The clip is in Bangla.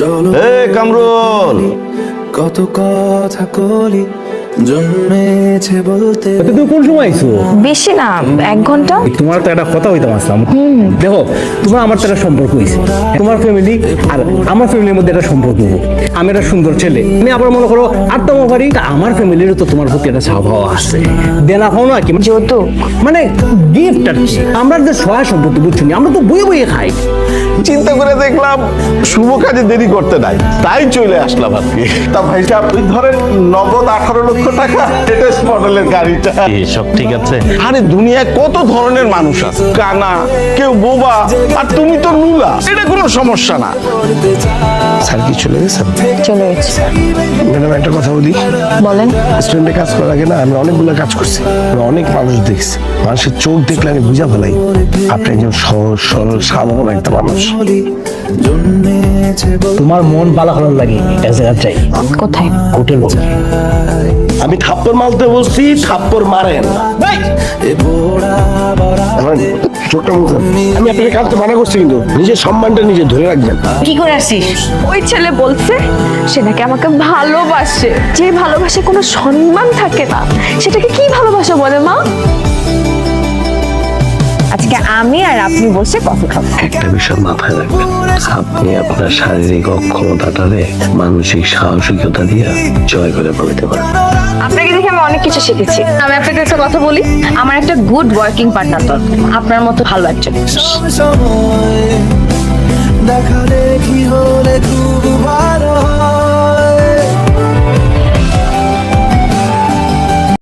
চলো এ কামরুল। কত কথা কলি জন্মেছে বলতে। তুমি কোন সময় আইছো? বেশি না এক ঘণ্টা। তোমার তো একটা কথা হইতাম আসলাম। দেখো তোমার আমার তো একটা সম্পর্ক হয়েছে তোমার ফ্যামিলি আর আমার ফ্যামিলির মধ্যে একটা সম্পর্ক হব। আমি একটা সুন্দর ছেলে। আমি আবার মনে করো আটটা পারি তা আমার ফ্যামিলিরও তো তোমার প্রতি একটা স্বভাব আছে। দেনা খাও না কি যৌতুক মানে গিফট আর কি? আমরা যে সহায় সম্পত্তি বুঝছি আমরা তো বইয়ে বইয়ে খাই। চিন্তা করে দেখলাম শুভ কাজে দেরি করতে নাই তাই চলে আসলাম আর কি। তা ভাই সাহেব ওই ধরেন নগদ আঠারো লক্ষ টাকা লেটেস্ট মডেলের গাড়িটা। সব ঠিক আছে। আরে দুনিয়ায় কত ধরনের মানুষ আছে? কানা কেউ বোবা আর তুমি তো নুলা এটা কোনো সমস্যা না। স্যার কি চলে গেছেন চলে গেছে। ম্যাডাম একটা কথা বলি। বলেন। স্টুডেন্টে কাজ করার আগে না আমি অনেকগুলো কাজ করছি। আমি অনেক মানুষ দেখছি। মানুষের চোখ দেখলে আমি বুঝা ফেলাই আপনি একজন সহজ সরল সাধারণ একটা মানুষ। তোমার মন ভালো ভালো লাগে এক জায়গায় চাই। কোথায়? হোটেল আমি থাপ্পর মারতে বলছি থাপ্পর মারেন চোখটা মুখেন আমি আপনাকে কাঁদতে মানা করছি কিন্তু নিজের সম্মানটা নিজে ধরে রাখবেন। কি করে আসিস? ওই ছেলে বলছে সে নাকি আমাকে ভালোবাসে। যে ভালোবাসে কোনো সম্মান থাকে না সেটাকে কি ভালোবাসা বলে মা? আমি আর আপনি বসে কফি খাব। একটা বিষয় মাথায় রাখবেন। আপনি আপনার শারীরিক অক্ষমতাটারে মানসিক সাহসিকতা দিয়ে জয় করে বলতে পারেন আপনাকে দেখে আমি অনেক কিছু শিখেছি। আমি আপনাকে একটা কথা বলি আমার একটা গুড ওয়ার্কিং পার্টনার দরকার। আপনার মতো ভালো একজন। দেখা দেখি খুব